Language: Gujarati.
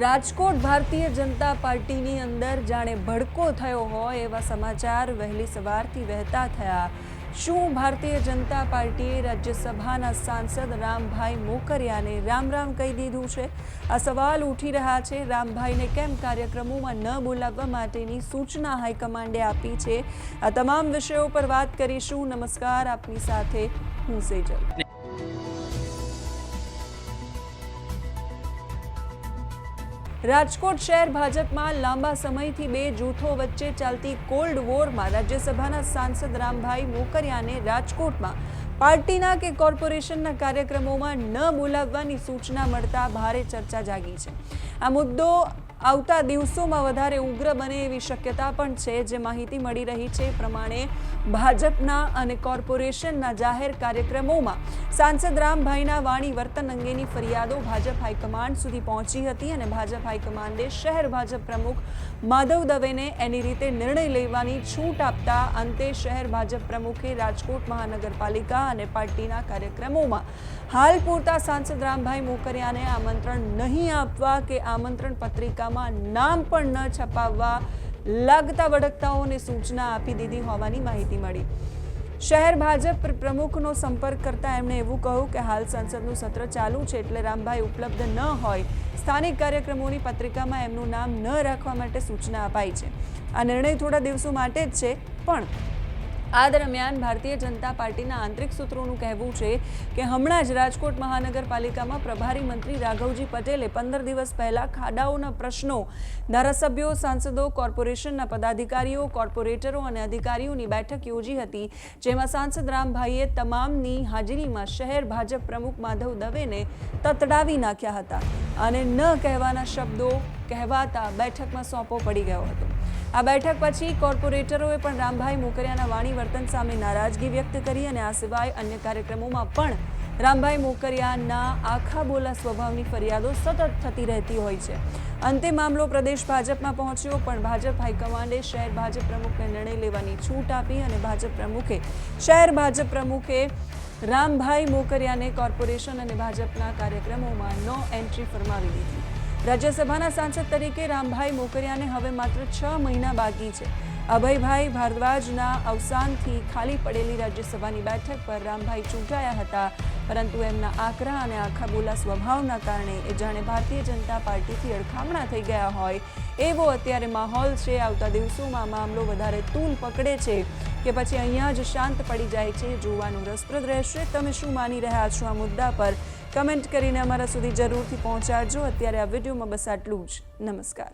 રાજકોટ ભારતીય જનતા પાર્ટીની અંદર જાણે ભડકો થયો હોય એવા સમાચાર વહેલી સવારથી વહેતા થયા. શું ભારતીય જનતા પાર્ટીએ રાજ્યસભાના સાંસદ રામભાઈ મોકરિયાને રામ રામ કહી દીધું છે? આ સવાલ ઉઠી રહ્યા છે. રામભાઈને કેમ કાર્યક્રમોમાં ન બોલાવવા માટેની સૂચના હાઈકમાન્ડે આપી છે. આ તમામ વિષયો પર વાત કરીશું. નમસ્કાર. આપની સાથે હું સેજલ. રાજકોટ શહેર ભાજપમાં લાંબા સમયથી બે જૂથો વચ્ચે ચાલતી કોલ્ડ વોરમાં રાજ્યસભાના સાંસદ રામભાઈ મોકરિયાને રાજકોટમાં પાર્ટીના કે કોર્પોરેશનના કાર્યક્રમોમાં ન બોલાવવાની સૂચના મળતા ભારે ચર્ચા જાગી છે. આ મુદ્દો આવતા દિવસોમાં વધારે ઉગ્ર બને એવી શક્યતા પણ છે. જે માહિતી મળી રહી છે પ્રમાણે ભાજપના અને કોર્પોરેશનના જાહેર કાર્યક્રમોમાં સાંસદ રામભાઈના વાણી વર્તન અંગેની ફરિયાદો ભાજપ હાઈકમાન્ડ સુધી પહોંચી હતી અને ભાજપ હાઈકમાન્ડે શહેર ભાજપ પ્રમુખ માધવ દવેને એની રીતે નિર્ણય લેવાની છૂટ આપતા અંતે શહેર ભાજપ પ્રમુખે રાજકોટ મહાનગરપાલિકા અને પાર્ટીના કાર્યક્રમોમાં હાલ પૂરતા સાંસદ રામભાઈ મોકરિયાને આમંત્રણ નહીં આપવા કે આમંત્રણ પત્રિકામાં નામ પણ ન છપાવવા લાગતા વળગતાઓને સૂચના આપી દીધી હોવાની માહિતી મળી. શહેર ભાજપ પ્રમુખનો સંપર્ક કરતા એમણે એવું કહ્યું કે હાલ સંસદનું સત્ર ચાલુ છે એટલે રામભાઈ ઉપલબ્ધ ન હોય. સ્થાનિક કાર્યક્રમોની પત્રિકામાં એમનું નામ ન રાખવા માટે સૂચના અપાઈ છે. આ નિર્ણય થોડા દિવસો માટે જ છે, પણ આ દરમિયાન ભારતીય જનતા પાર્ટીના આંતરિક સૂત્રોનું કહેવું છે કે હમણાં જ રાજકોટ મહાનગરપાલિકામાં પ્રભારી મંત્રી રાઘવજી પટેલે પંદર દિવસ પહેલા ખાડાઓના પ્રશ્નો, ધારાસભ્યો, સાંસદો, કોર્પોરેશનના પદાધિકારીઓ, કોર્પોરેટરો અને અધિકારીઓની બેઠક યોજી હતી, જેમાં સાંસદ રામભાઈએ તમામની હાજરીમાં શહેર ભાજપ પ્રમુખ માધવ દવેને તતડાવી નાખ્યા હતા અને ન કહેવાના શબ્દો કહેવાતા બેઠકમાં સોંપો પડી ગયો હતો. આ બેઠક પછી કોર્પોરેટરોએ પણ રામભાઈ મોકરિયાના વાણી વર્તન સામે નારાજગી વ્યક્ત કરી અને આ સિવાય અન્ય કાર્યક્રમોમાં પણ રામભાઈ મોકરિયાના આખા બોલા સ્વભાવની ફરિયાદો સતત થતી રહેતી હોય છે. અંતે મામલો પ્રદેશ ભાજપમાં પહોંચ્યો, પણ ભાજપ હાઈકમાન્ડે શહેર ભાજપ પ્રમુખને નિર્ણય લેવાની છૂટ આપી અને ભાજપ પ્રમુખે શહેર ભાજપ પ્રમુખે રામભાઈ મોકરિયાને કોર્પોરેશન અને ભાજપના કાર્યક્રમોમાં નો એન્ટ્રી ફરમાવી દીધી. રાજ્યસભાના સાંસદ તરીકે રામભાઈ મોકરિયાને હવે માત્ર છ મહિના બાકી છે. અભયભાઈ ભારદ્વાજના અવસાનથી ખાલી પડેલી રાજ્યસભાની બેઠક પર રામભાઈ ચૂંટાયા હતા. પરંતુ એમના આકરા અને આખા બોલા સ્વભાવના કારણે એ જાણે ભારતીય જનતા પાર્ટીથી અડખામણા થઈ ગયા હોય. એવો અત્યારે માહોલ છે. આવતા દિવસોમાં મામલો વધારે તૂલ પકડે છે કે પછી અહીંયા જ શાંત પડી જાય છે. જોવાનું રસપ્રદ રહેશે. તમે શું માની રહ્યા છો આ મુદ્દા પર? કમેન્ટ કરીને અમારા સુધી જરૂરથી પહોંચાડજો. અત્યારે આ વિડીયોમાં બસ આટલું જ. નમસ્કાર.